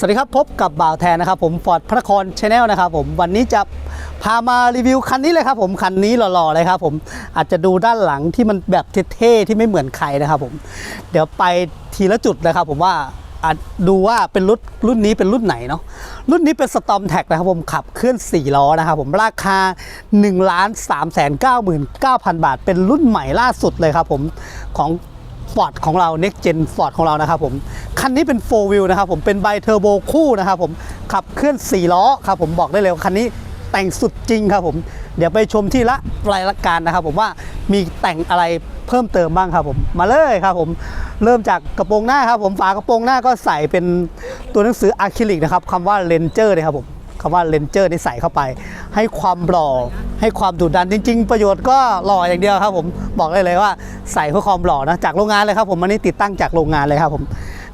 สวัสดีครับพบกับบ่าวแทนนะครับผมฟอร์ดพระนครชาแนลนะครับผมวันนี้จะพามารีวิวคันนี้เลยครับผมคันนี้หล่อๆเลยครับผมอาจจะดูด้านหลังที่มันแบบเท่ๆที่ไม่เหมือนใครนะครับผมเดี๋ยวไปทีละจุดนะครับผมว่าอะดูว่าเป็นรุ่นรุ่นนี้เป็นรุ่นไหนเนาะรุ่นนี้เป็นสตอมแท็กนะครับผมขับเคลื่อน 4 ล้อนะครับผมราคา 1 3 9 9 0 0 0 บาท เป็นรุ่นใหม่ล่าสุดเลยครับผมของ ฟอร์ดของเรา Next Gen Ford ของเรานะครับผมคันนี้เป็น 4 wheel นะครับผมเป็นไบเทอร์โบคู่นะครับผมขับเคลื่อน 4 ล้อครับผมบอกได้เลยว่าคันนี้แต่งสุดจริงครับผมเดี๋ยวไปชมที่ละรายละการนะครับผมว่ามีแต่งอะไรเพิ่มเติมบ้างครับผมมาเลยครับผมเริ่มจากกระโปรงหน้าครับผมฝากระโปรงหน้าก็ใส่เป็นตัวหนังสืออะคริลิกนะครับคำว่าเลนเจอร์เลยครับผม คำว่าเลนเจอร์นี่ใส่เข้าไป ให้ความหล่อให้ความดุดันจริง ๆ ประโยชน์ก็หล่ออย่างเดียวครับผมบอกได้เลยว่าใส่เพื่อความหล่อนะจากโรงงานเลยครับผมอันนี้ติดตั้งจากโรงงานเลยครับผม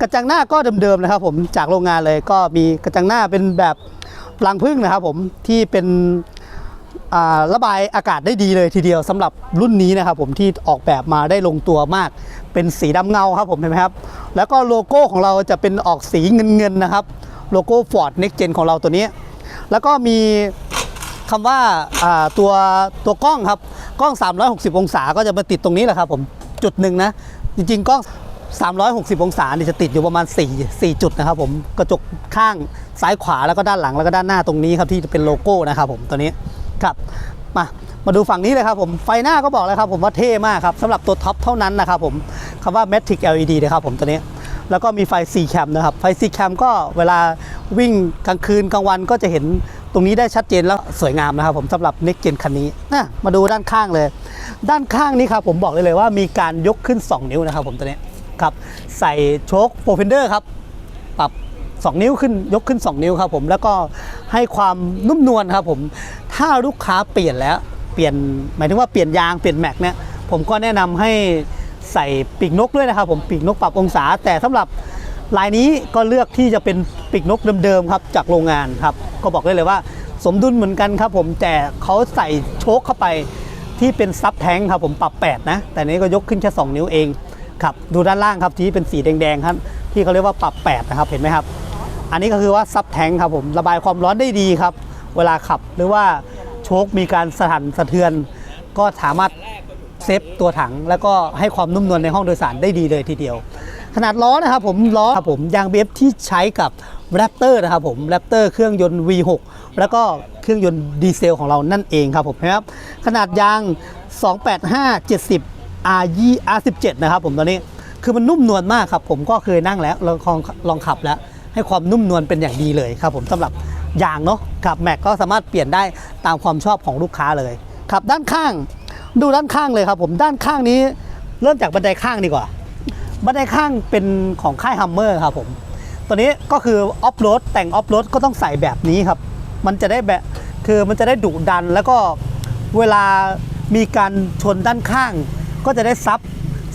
กระจังหน้าก็เดิมๆนะครับผมจากโรงงานเลยก็มีกระจังหน้าเป็นแบบรังพึ่งนะครับผมที่เป็นระบายอากาศได้ดีเลยทีเดียวสำหรับรุ่นนี้นะครับผมที่ออกแบบมาได้ลงตัวมาก เป็นสีดำเงาครับผมเห็นไหมครับ แล้วก็โลโก้ของเราจะเป็นออกสีเงินๆนะครับ โลโก้ Ford Next Gen ของเราตัวนี้ แล้วก็มีคำว่าอ่าตัวตัวกล้องครับกล้อง 360 องศาก็จะมาติดตรงนี้แหละครับผมจุดหนึ่งนะ จริงๆกล้อง 360 องศานี่จะติดอยู่ประมาณ 4 4 จุดนะครับผมกระจกข้างซ้ายขวาแล้วก็ด้านหลังแล้วก็ด้านหน้าตรงนี้ครับที่เป็นโลโก้นะครับผมตัวนี้ครับมามาดูฝั่งนี้เลยครับผมไฟหน้าก็บอกแล้วครับผมว่าเท่มากครับสำหรับตัวท็อปเท่านั้นนะครับผมคำว่า Matrix LED นะครับผมตัวนี้ แล้วก็มีไฟ C cam นะครับ ไฟ C cam ก็เวลาวิ่งกลางคืนกลางวันก็จะเห็นตรงนี้ได้ชัดเจนแล้วสวยงามนะครับผมสำหรับ Next Gen คันนี้นะมาดูด้านข้างเลย ด้านข้างนี้ครับผมบอกเลยเลยว่ามีการยกขึ้น 2 นิ้วนะครับผมตัวนี้ครับใส่โชคโฟเฟนเดอร์ครับปรับ 2 นิ้วขึ้นยกขึ้น 2 นิ้วครับผมแล้วก็ให้ความนุ่มนวลครับผมถ้าลูกค้าเปลี่ยนแล้วเปลี่ยนหมายถึงว่าเปลี่ยนยางเปลี่ยนแม็กเนี่ยผมก็แนะนำให้ ใส่ปีกนกด้วยนะครับผมปีกนกปรับองศา แต่สำหรับลายนี้ก็เลือกที่จะเป็นปีกนกเดิมๆครับจากโรงงานครับก็บอกได้เลยว่า สมดุลเหมือนกันครับผมแต่เขาใส่โชคเข้าไปที่เป็นซับแทงครับผมปรับ 8 นะ แต่นี้ก็ยกขึ้นแค่2นิ้วเองครับดูด้านล่างครับที่เป็นสีแดงๆครับที่เขาเรียกว่าปรับ 8 นะครับเห็นไหมครับ อันนี้ก็คือว่าซับแทงครับผมระบายความร้อนได้ดีครับ เวลาขับหรือว่าโชคมีการสะทันสะเทือน ก็สามารถ เซฟตัวถัง แล้วก็ให้ความนุ่มนวลในห้องโดยสารได้ดีเลยทีเดียว ขนาดล้อนะครับผมล้อครับผมยางเบฟที่ใช้กับ Raptor นะครับผม Raptor เครื่องยนต์ V6 แล้วก็เครื่องยนต์ดีเซลของเรานั่นเองครับผมนะครับขนาดยาง 285 70 R2 R17 นะครับผมตอนนี้คือมันนุ่มนวลมากครับ ผมก็เคยนั่งแล้วลองลองขับแล้ว ให้ความนุ่มนวลเป็นอย่างดีเลยครับผมสำหรับยางเนาะกับแม็กก็สามารถเปลี่ยนได้ตามความชอบของลูกค้าเลยครับด้านข้าง ดูด้านข้างเลยครับผมด้านข้างนี้ เริ่มจากบันไดข้างดีกว่า บันไดข้างเป็นของค่ายฮัมเมอร์ครับผม ตัวนี้ก็คือออฟโรดแต่งออฟโรดก็ต้องใส่แบบนี้ครับ มันจะได้แบบคือมันจะได้ดุดันแล้วก็เวลามีการชนด้านข้าง ก็จะได้ซับ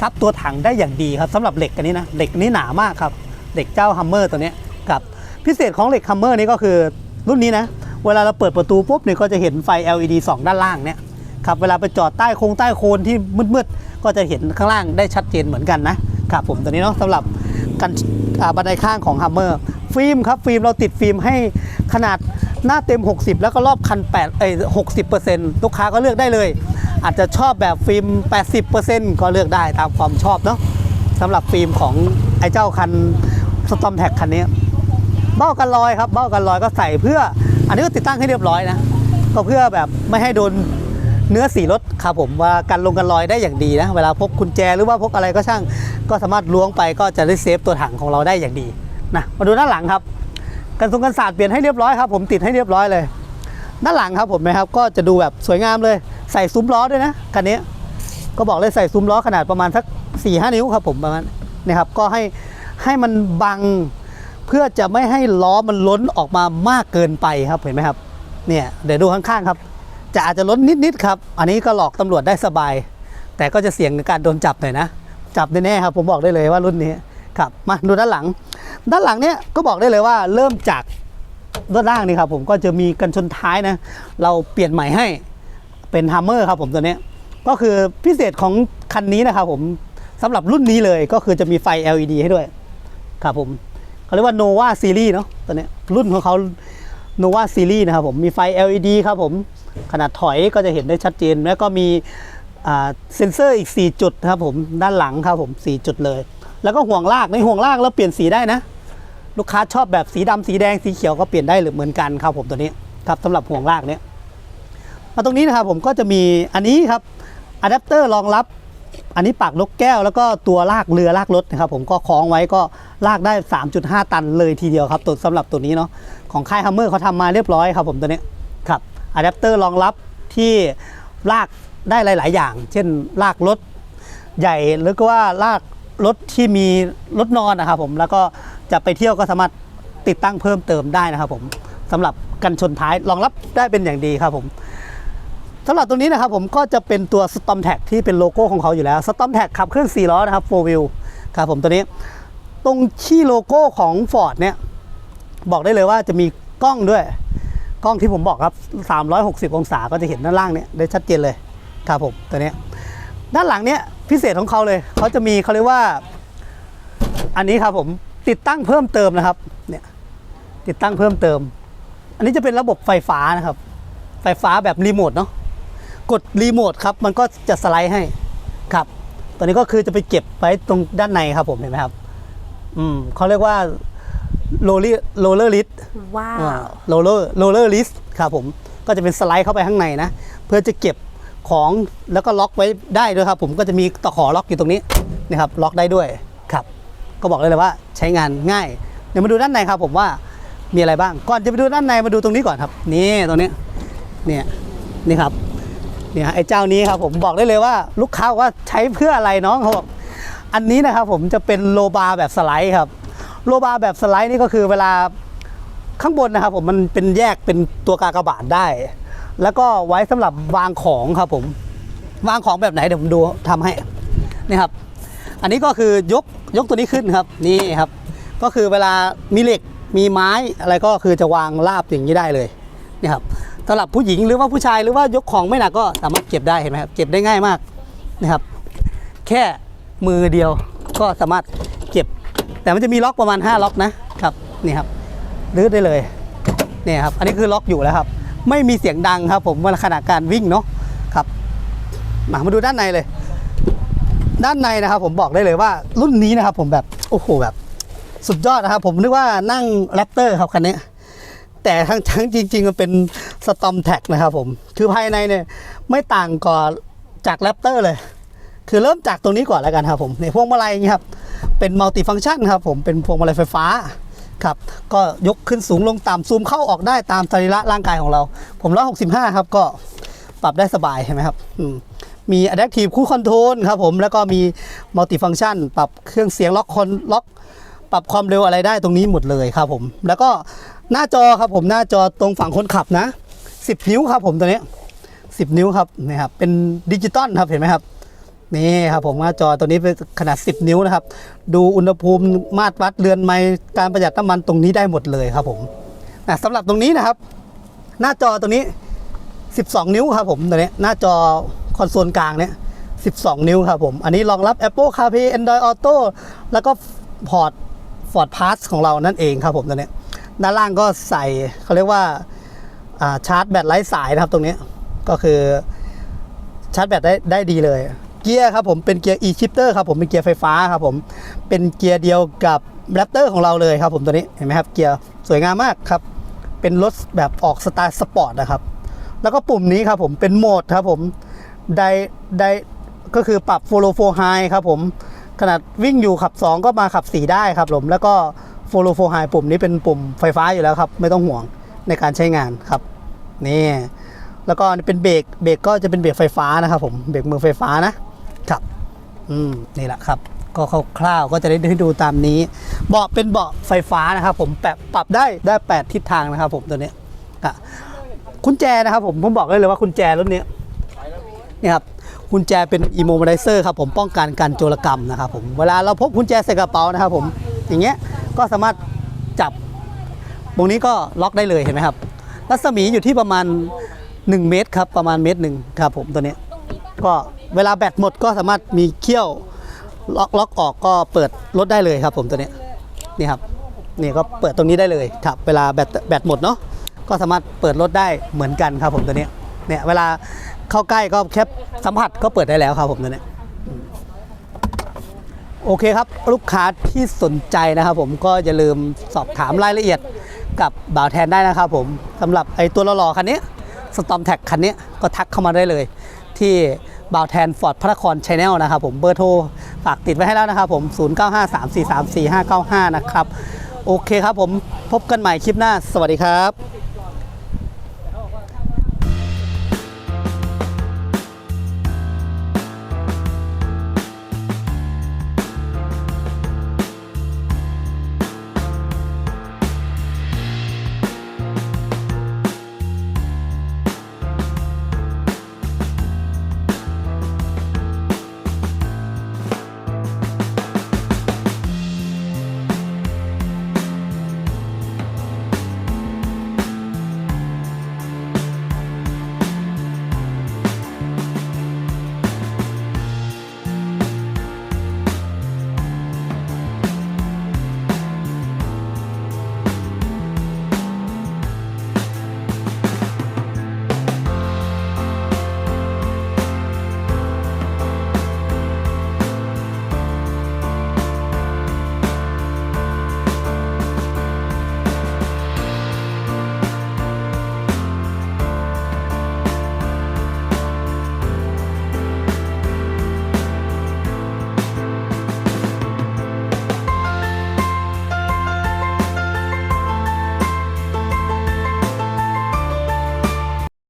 ซับตัวถังได้อย่างดีครับสำหรับเหล็กอันนี้นะเหล็กนี้หนามากครับเหล็กเจ้าฮัมเมอร์ตัวนี้ยครับพิเศษของเหล็กฮัมเมอร์นี้ก็คือรุ่นนี้นะ เวลาเราเปิดประตูปุ๊บเนี่ยก็จะเห็นไฟ LED สองด้านล่างเนี่ย ครับเวลาไปจอดใต้โคงใต้โคนที่มืดๆก็จะเห็นข้างล่างได้ชัดเจนเหมือนกันนะครับผมตัวนี้เนาะสำหรับกันบันไดข้างของ Hummer ฟิล์มครับฟิล์มเราติดฟิล์มให้ขนาดหน้าเต็ม 60 แล้วก็รอบคัน8เอ้ย60%ลูกค้าก็เลือกได้เลย อาจจะชอบแบบฟิล์ม 80%ก็เลือกได้ตามความชอบเนาะสำหรับฟิล์มของไอ้เจ้าคันสตอมแท็กคันนี้ เบ้ากันรอยครับ เบ้ากันรอยก็ใส่เพื่อ อันนี้ก็ติดตั้งให้เรียบร้อยนะ ก็เพื่อแบบไม่ให้โดน เนื้อสีรถครับผมว่ากันลงกันรอยได้อย่างดีนะ เวลาพกกุญแจหรือว่าพกอะไรก็ช่าง ก็สามารถล้วงไปก็จะได้เซฟตัวถังของเราได้อย่างดีนะมาดูด้านหลังครับกันทรงกันศาสตร์เปลี่ยนให้เรียบร้อยครับผมติดให้เรียบร้อยเลยด้านหลังครับผมนะครับก็จะดูแบบสวยงามเลยใส่ซุ้มล้อด้วยนะคันนี้ก็บอกเลยใส่ซุ้มล้อขนาดประมาณสัก4ี่ห้านิ้วครับผมประมาณนี่ครับก็ให้ให้มันบังเพื่อจะไม่ให้ล้อมันล้นออกมามากเกินไปครับเห็นไหมครับเนี่ยเดี๋ยวดูข้างๆครับ จะอาจจะล้นนิดๆครับ อันนี้ก็หลอกตำรวจได้สบาย แต่ก็จะเสี่ยงในการโดนจับหน่อยนะ จับแน่ๆครับ ผมบอกได้เลยว่ารุ่นนี้ครับ มาดูด้านหลัง ด้านหลังเนี่ยก็บอกได้เลยว่าเริ่มจากด้านล่างนี่ครับผมก็จะมีกันชนท้ายนะ เราเปลี่ยนใหม่ให้เป็นฮัมเมอร์ครับผมตัวนี้ก็คือพิเศษของคันนี้นะครับผมสำหรับรุ่นนี้เลยก็คือจะมีไฟ LED ให้ด้วยครับผมเขาเรียกว่า Nova Series เนาะตัวนี้รุ่นของเขา Nova Series นะครับผมมีไฟ LED ครับผม ขนาดถอยก็จะเห็นได้ชัดเจน แล้วก็มีเซ็นเซอร์อีก 4 จุดครับผมด้านหลังครับผม 4 จุดเลย แล้วก็ห่วงลากในห่วงลากแล้วเปลี่ยนสีได้นะ ลูกค้าชอบแบบสีดำสีแดงสีเขียวก็เปลี่ยนได้หรือเหมือนกันครับผมตัวนี้ครับสำหรับห่วงลากเนี้ยมาตรงนี้นะครับผมก็จะมีอันนี้ครับอะแดปเตอร์รองรับ อันนี้ปากนกแก้ว แล้วก็ตัวลากเรือลากรถนะครับผมก็คล้องไว้ก็ลากได้ 3.5 ตันเลยทีเดียวครับตัวสำหรับตัวนี้เนาะของค่ายฮัมเมอร์เขาทำมาเรียบร้อยครับผมตัวนี้ครับ อะแดปเตอร์รองรับที่ลากได้หลาย ๆ อย่าง เช่นลากรถใหญ่หรือก็ว่าลากรถที่มีรถนอนนะครับผมแล้วก็จะไปเที่ยวก็สามารถติดตั้งเพิ่มเติมได้นะครับผมสำหรับกันชนท้ายรองรับได้เป็นอย่างดีครับผมสำหรับตรงนี้นะครับผมก็จะเป็นตัว s t o m Tag ที่เป็นโลโก้ของเขาอยู่แล้ว s t o m Tag ขับเคลื่อน4ล้อนะครับ4 wheel ครับผมตัวนี้ ตรงที่โลโก้ของ Ford เนี่ยบอกได้เลยว่าจะมีกล้องด้วย กล้องที่ผมบอกครับ 360 องศาก็จะเห็นด้านล่างเนี่ยได้ชัดเจนเลยครับผมตัวนี้ด้านหลังเนี้ยพิเศษของเขาเลยเขาจะมีเขาเรียกว่า อันนี้ครับผมติดตั้งเพิ่มเติมนะครับเนี่ยติดตั้งเพิ่มเติม อันนี้จะเป็นระบบไฟฟ้านะครับ ไฟฟ้าแบบรีโมทเนาะกดรีโมทครับมันก็จะสไลด์ให้ครับตัวนี้ก็คือจะไปเก็บไว้ตรงด้านในครับผมเห็นไหมครับ อืมเขาเรียกว่า โรลลี่โรลเลอร์ลิสว้าวโรลเลอร์โรลเลอร์ลิสครับผมก็จะเป็นสไลด์เข้าไปข้างในนะ เพื่อจะเก็บของแล้วก็ล็อกไว้ได้ด้วยครับ ผมก็จะมีตะขอล็อกอยู่ตรงนี้นะครับล็อกได้ด้วยครับ ก็บอกเลยเลยว่าใช้งานง่าย เดี๋ยวมาดูด้านในครับผมว่ามีอะไรบ้าง ก่อนจะไปดูด้านในมาดูตรงนี้ก่อนครับ นี่ตรงนี้เนี่ยนี่ครับเนี่ยไอ้เจ้านี้ครับผมบอกได้เลยว่าลูกค้าบอกว่าใช้เพื่ออะไรน้องเขาบอกอันนี้นะครับผมจะเป็นโลบาร์แบบสไลด์ครับ โลบาร์แบบสไลด์นี่ก็คือเวลาข้างบนนะครับผมมันเป็นแยกเป็นตัวกากบาทได้ แล้วก็ไว้สำหรับวางของครับผม วางของแบบไหนเดี๋ยวผมดูทำให้นี่ครับ อันนี้ก็คือยกยกตัวนี้ขึ้นครับ นี่ครับ ก็คือเวลามีเหล็กมีไม้อะไรก็คือจะวางราบอย่างนี้ได้เลยนี่ครับสำหรับผู้หญิงหรือว่าผู้ชายหรือว่ายกของไม่หนักก็สามารถเก็บได้เห็นไหมครับเก็บได้ง่ายมากนะครับ แค่มือเดียวก็สามารถ แต่มันจะมีล็อกประมาณ 5 ล็อกนะครับนี่ครับรื้อได้เลยเนี่ยครับ อันนี้คือล็อกอยู่แล้วครับ ไม่มีเสียงดังครับ ผมเวลาขณะการวิ่งเนาะครับมามาดูด้านในเลย ด้านในนะครับ ผมบอกได้เลยว่ารุ่นนี้นะครับ ผมแบบโอ้โหแบบสุดยอดนะครับ ผมนึกว่านั่งแรปเตอร์ครับคันนี้แต่ทั้งทั้งจริง ๆ มันเป็นสตอมแท็กนะครับผม คือภายในเนี่ยไม่ต่างก่อนจากแรปเตอร์เลย คือเริ่มจากตรงนี้ก่อนแล้วกันครับผมในพวงมาลัยอย่างนี้ครับ เป็นมัลติฟัง c t ชันครับผมเป็นพวงมาลัยไฟฟ้าครับก็ยกขึ้นสูงลงต่ำซูมเข้าออกได้ตามสรีระร่างกายของเรา ผม165ครับก็ปรับได้สบายเห็นไหมครับมี Adaptive Cruise Control ครับผมแล้วก็มีมัลติฟัง c t ชันปรับเครื่องเสียงล็อกคอนล็อกปรับความเร็วอะไรได้ตรงนี้หมดเลยครับผม แล้วก็หน้าจอครับผมหน้าจอตรงฝั่งคนขับนะ 10 นิ้วครับผมตัวนี้ 10 นิ้วครับนี่ครับเป็นดิจิตอลครับเห็นไหมครับ นี่ครับผมหน้าจอตัวนี้เป็นขนาด 10 นิ้วนะครับ ดูอุณหภูมิมาตรวัดเรือนไมล์การประหยัดน้ำมันตรงนี้ได้หมดเลยครับผมนะสำหรับตรงนี้นะครับ หน้าจอตัวนี้ 12 นิ้วครับผมตัวนี้หน้าจอคอนโซลกลางเนี่ย12 นิ้วครับผม อันนี้รองรับ Apple CarPlay Android Auto แล้วก็พอร์ต Ford Pass ของเรานั่นเองครับผมตัวนี้ด้านล่างก็ใส่เขาเรียกว่าาชาร์จแบตไร้สายนะครับตรงนี้ก็คือชาร์จแบตได้ได้ดีเลย เกียร์ครับผมเป็นเกียร์ e-shifter ครับผมเป็นเกียร์ไฟฟ้าครับผมเป็นเกียร์เดียวกับ Raptor ของเราเลยครับผมตัวนี้เห็นไหมครับเกียร์สวยงามมากครับเป็นรถแบบออกสไตล์สปอร์ตนะครับแล้วก็ปุ่มนี้ครับผมเป็นโหมดครับผมไดไดก็คือปรับ follow f o high ครับผมขนาดวิ่งอยู่ขับ 2 ก็มาขับ 4 ได้ครับผมแล้วก็ follow f o high ปุ่มนี้เป็นปุ่มไฟฟ้าอยู่แล้วครับ ไม่ต้องห่วงในการใช้งานครับนี่แล้วก็เป็นเบรกเบรกก็จะเป็นเบรกไฟฟ้านะครับผมเบรกมือไฟฟ้านะ ครับ อืมนี่แหละครับ ก็คร่าวๆก็จะได้ดูตามนี้ เบาะเป็นเบาะไฟฟ้านะครับผมปรับปรับได้ได้ 8 ทิศทางนะครับผมตัวนี้อะกุญแจนะครับผมผมบอกได้เลยว่ากุญแจรุ่นนี้นี่ครับกุญแจเป็น immobilizer ครับผมป้องกันการโจรกรรมนะครับผมเวลาเราพกกุญแจใส่กระเป๋านะครับผมอย่างเงี้ยก็สามารถจับตรงนี้ก็ล็อกได้เลยเห็นไหมครับ รัศมีอยู่ที่ประมาณ 1 เมตรครับประมาณเมตรหนึ่งครับผมตัวนี้ก็ เวลาแบตหมดก็สามารถมีเขี้ยวล็อกล็อกออกก็เปิดรถได้เลยครับ ผมตัวเนี้ยนี่ครับนี่ก็เปิดตรงนี้ได้เลยครับ เวลาแบตแบตหมดเนาะก็สามารถเปิดรถได้เหมือนกันครับ ผมตัวเนี้ยเนี่ยเวลาเข้าใกล้ก็แค่สัมผัสก็เปิดได้แล้วครับ ผมตัวเนี้ยโอเคครับ ลูกค้าที่สนใจนะครับผมก็อย่าลืมสอบถามรายละเอียดกับบ่าวแทนได้นะครับผมสำหรับไอ้ตัวหล่อๆคันนี้ สตอมแท็กคันนี้ก็ทักเข้ามาได้เลย ที่บ่าวแทนฟอร์ดพระนครชาแนลนะครับผมเบอร์โทรฝากติดไว้ให้แล้วนะครับผม 0953434595 นะครับ โอเคครับผมพบกันใหม่คลิปหน้า สวัสดีครับ